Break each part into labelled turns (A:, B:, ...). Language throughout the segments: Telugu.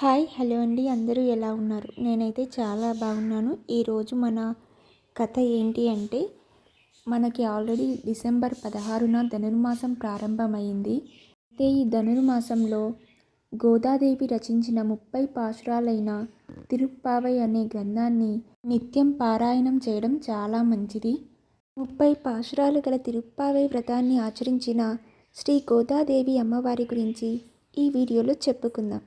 A: హాయ్ హలో అండి. అందరూ ఎలా ఉన్నారు? నేనైతే చాలా బాగున్నాను. ఈరోజు మన కథ ఏంటి అంటే మనకి ఆల్రెడీ డిసెంబర్ పదహారున ధనుర్మాసం ప్రారంభమైంది. అయితే ఈ ధనుర్మాసంలో గోదాదేవి రచించిన ముప్పై పాశురాలైన తిరుప్పావై అనే గ్రంథాన్ని నిత్యం పారాయణం చేయడం చాలా మంచిది. ముప్పై పాశురాలు గల తిరుప్పావై వ్రతాన్ని ఆచరించిన శ్రీ గోదాదేవి అమ్మవారి గురించి ఈ వీడియోలో చెప్పుకుందాం.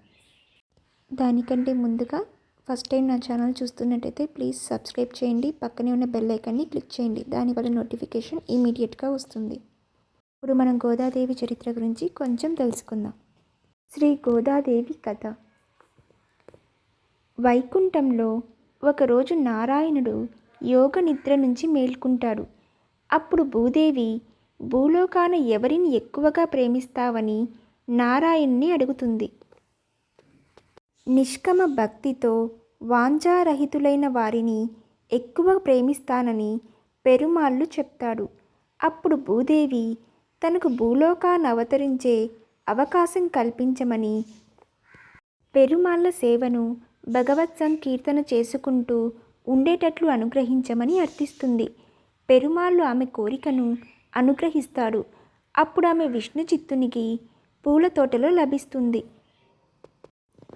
A: దానికంటే ముందుగా ఫస్ట్ టైం నా ఛానల్ చూస్తున్నట్టయితే ప్లీజ్ సబ్స్క్రైబ్ చేయండి. పక్కనే ఉన్న బెల్ ఐకాన్ని క్లిక్ చేయండి. దానివల్ల నోటిఫికేషన్ ఇమీడియట్గా వస్తుంది. ఇప్పుడు మనం గోదాదేవి చరిత్ర గురించి కొంచెం తెలుసుకుందాం. శ్రీ గోదాదేవి కథ. వైకుంఠంలో ఒకరోజు నారాయణుడు యోగ నిద్ర నుంచి మేల్కుంటాడు. అప్పుడు భూదేవి భూలోకాన ఎవరిని ఎక్కువగా ప్రేమిస్తావని? నారాయణ్ణి అడుగుతుంది. నిష్కమ భక్తితో వాంఛారహితులైన వారిని ఎక్కువ ప్రేమిస్తానని పెరుమాళ్ళు చెప్తాడు అప్పుడు భూదేవి తనకు భూలోకాన్ని అవతరించే అవకాశం కల్పించమని పెరుమాళ్ళ సేవను భగవత్ సంకీర్తన చేసుకుంటూ ఉండేటట్లు అనుగ్రహించమని అర్థిస్తుంది. పెరుమాళ్ళు ఆమె కోరికను అనుగ్రహిస్తాడు అప్పుడు ఆమె విష్ణు చిత్తునికి పూల తోటలో లభిస్తుంది.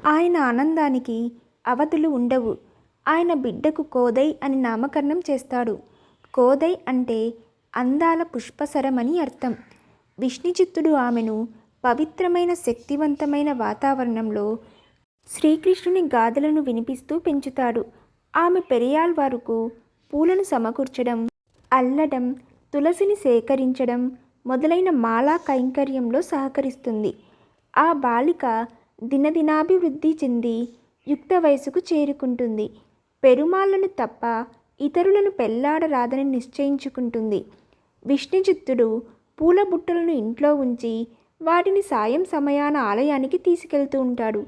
A: ఆయన ఆనందానికి అవధులు ఉండవు. ఆయన బిడ్డకు కోదై అని నామకరణం చేస్తాడు. కోదై అంటే అందాల పుష్పసరమని అర్థం. విష్ణుచిత్తుడు ఆమెను పవిత్రమైన శక్తివంతమైన వాతావరణంలో శ్రీకృష్ణుని గాథలను వినిపిస్తూ పెంచుతాడు. ఆమె పెరియాల్ వరకు పూలను సమకూర్చడం అల్లడం తులసిని సేకరించడం మొదలైన మాలా కైంకర్యంలో సహకరిస్తుంది. ఆ బాలిక దినదినాభివృద్ధి చెంది యుక్త వయసుకు చేరుకుంటుంది. పెరుమాళ్ళను తప్ప ఇతరులను పెళ్ళాడరాదని నిశ్చయించుకుంటుంది. విష్ణుచిత్తుడు పూల బుట్టలను ఇంట్లో ఉంచి వాటిని సాయం సమయాన ఆలయానికి తీసుకెళ్తూ ఉంటాడు.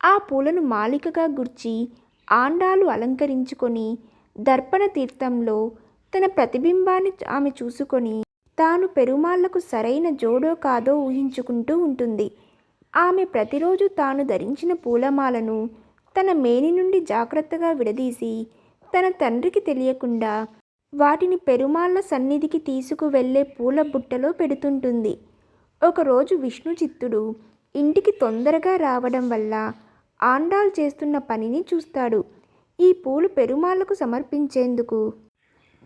A: ఆ పూలను మాలికగా గుర్చి ఆండాలు అలంకరించుకొని దర్పణ తీర్థంలో తన ప్రతిబింబాన్ని ఆమె చూసుకొని తాను పెరుమాళ్ళకు సరైన జోడో కాదో ఊహించుకుంటూ ఉంటుంది. ఆమె ప్రతిరోజు తాను ధరించిన పూలమాలను తన మేని నుండి జాగ్రత్తగా విడదీసి తన తండ్రికి తెలియకుండా వాటిని పెరుమాళ్ళ సన్నిధికి తీసుకువెళ్ళే పూల బుట్టలో పెడుతుంటుంది. ఒకరోజు విష్ణు చిత్తుడు ఇంటికి తొందరగా రావడం వల్ల ఆండాల్ చేస్తున్న పనిని చూస్తాడు. ఈ పూలు పెరుమాళ్ళకు సమర్పించేందుకు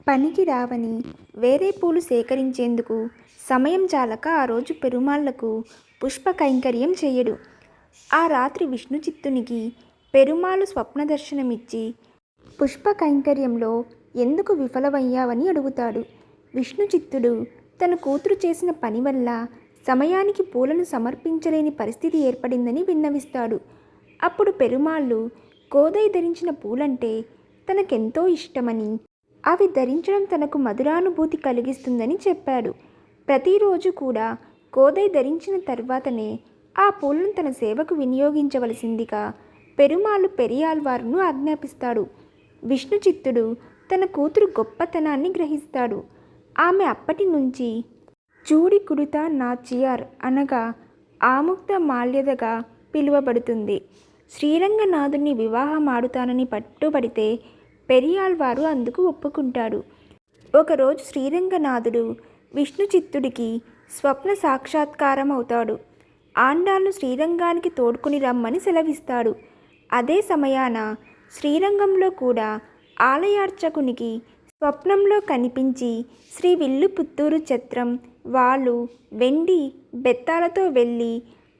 A: పనికి రావని వేరే పూలు సేకరించేందుకు సమయం చాలక ఆ రోజు పెరుమాళ్ళకు పుష్ప కైంకర్యం చేయడు. ఆ రాత్రి విష్ణు చిత్తునికి పెరుమాలు స్వప్న దర్శనమిచ్చి పుష్ప కైంకర్యంలో ఎందుకు విఫలమయ్యావని అడుగుతాడు. విష్ణు చిత్తుడు తన కూతురు చేసిన పని వల్ల సమయానికి పూలను సమర్పించలేని పరిస్థితి ఏర్పడిందని విన్నవిస్తాడు. అప్పుడు పెరుమాళ్ళు కోదై ధరించిన పూలంటే తనకెంతో ఇష్టమని అవి ధరించడం తనకు మధురానుభూతి కలిగిస్తుందని చెప్పాడు. ప్రతిరోజు కూడా కోదై ధరించిన తర్వాతనే ఆ పూలను తన సేవకు వినియోగించవలసిందిగా పెరుమాళ్ళు పెరియాల్వారును ఆజ్ఞాపిస్తాడు. విష్ణు చిత్తుడు తన కూతురు గొప్పతనాన్ని గ్రహిస్తాడు. ఆమె అప్పటి నుంచి చూడి కుడుత నాచియార్ అనగా ఆముక్త మాల్యదగా పిలువబడుతుంది. శ్రీరంగనాథుని వివాహమాడుతానని పట్టుబడితే పెరియాళ్వారు అందుకు ఒప్పుకుంటాడు. ఒకరోజు శ్రీరంగనాథుడు విష్ణు చిత్తుడికి స్వప్న సాక్షాత్కారం అవుతాడు ఆండాలను శ్రీరంగానికి తోడుకుని రమ్మని సెలవిస్తాడు. అదే సమయాన శ్రీరంగంలో కూడా ఆలయార్చకునికి స్వప్నంలో కనిపించి శ్రీ విల్లు పుత్తూరు ఛత్రం వాళ్ళు వెండి బెత్తాలతో వెళ్ళి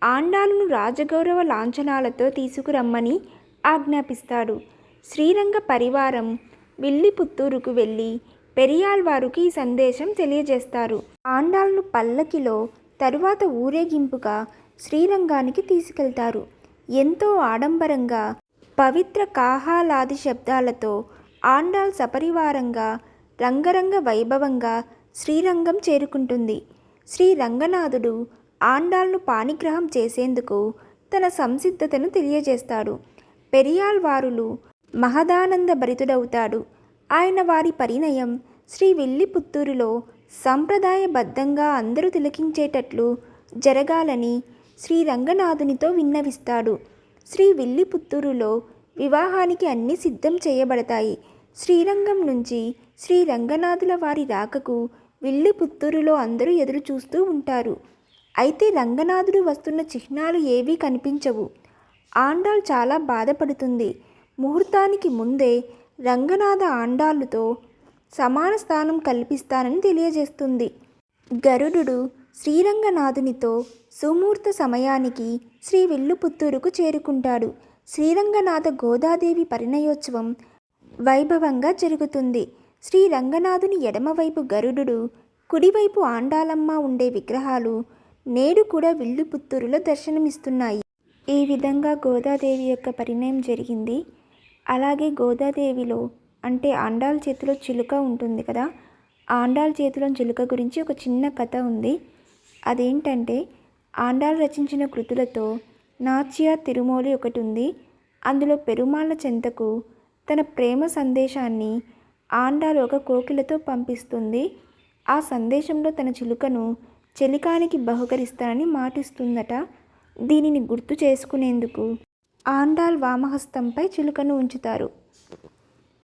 A: ఆండాలను రాజగౌరవ లాంఛనాలతో తీసుకురమ్మని ఆజ్ఞాపిస్తాడు. శ్రీరంగ పరివారం విల్లిపుత్తూరుకు వెళ్ళి వెళ్ళి పెరియాల్వారుకి ఈ సందేశం తెలియజేస్తారు. ఆండాలను పల్లకిలో తరువాత ఊరేగింపుగా శ్రీరంగానికి తీసుకెళ్తారు. ఎంతో ఆడంబరంగా పవిత్ర కాహాలాది శబ్దాలతో ఆండాల్ సపరివారంగా రంగరంగ వైభవంగా శ్రీరంగం చేరుకుంటుంది. శ్రీ రంగనాథుడు ఆండాల్ను పాణిగ్రహం చేసేందుకు తన సంసిద్ధతను తెలియజేస్తాడు. పెరియాల్వారులు మహదానంద భరితుడవుతాడు. ఆయన వారి పరిణయం శ్రీ విల్లిపుత్తూరులో సంప్రదాయబద్ధంగా అందరూ తిలకించేటట్లు జరగాలని శ్రీ రంగనాథునితో విన్నవిస్తాడు. శ్రీ విల్లిపుత్తూరులో వివాహానికి అన్ని సిద్ధం చేయబడతాయి. శ్రీరంగం నుంచి శ్రీ రంగనాథుల వారి రాకకు విల్లిపుత్తూరులో అందరూ ఎదురు చూస్తూ ఉంటారు. అయితే రంగనాథుడు వస్తున్న చిహ్నాలు ఏవీ కనిపించవు. ఆండాల్ చాలా బాధపడుతుంది. ముహూర్తానికి ముందే రంగనాథ ఆండాళ్ళుతో సమాన స్థానం కల్పిస్తానని తెలియజేస్తుంది. గరుడు శ్రీరంగనాథునితో సుముహూర్త సమయానికి శ్రీ విల్లుపుత్తూరుకు చేరుకుంటాడు. శ్రీరంగనాథ గోదాదేవి పరిణయోత్సవం వైభవంగా జరుగుతుంది. శ్రీ రంగనాథుని ఎడమవైపు గరుడు కుడివైపు ఆండాలమ్మ ఉండే విగ్రహాలు నేడు కూడా విల్లుపుత్తూరులో దర్శనమిస్తున్నాయి. ఈ విధంగా గోదాదేవి యొక్క పరిణయం జరిగింది. అలాగే గోదాదేవిలో అంటే ఆండాల చేతిలో చిలుక ఉంటుంది కదా ఆండాల చేతిలో చిలుక గురించి ఒక చిన్న కథ ఉంది. అదేంటంటే ఆండాలు రచించిన కృతులతో నాచియా తిరుమోలి ఒకటి ఉంది. అందులో పెరుమాళ్ళ చెంతకు తన ప్రేమ సందేశాన్ని ఆండాలు ఒక కోకిలతో పంపిస్తుంది. ఆ సందేశంలో తన చిలుకను చెలికానికి బహుకరిస్తానని మాటిస్తుందట. దీనిని గుర్తు చేసుకునేందుకు ఆండాల్ వామహస్తంపై చిలుకను ఉంచుతారు.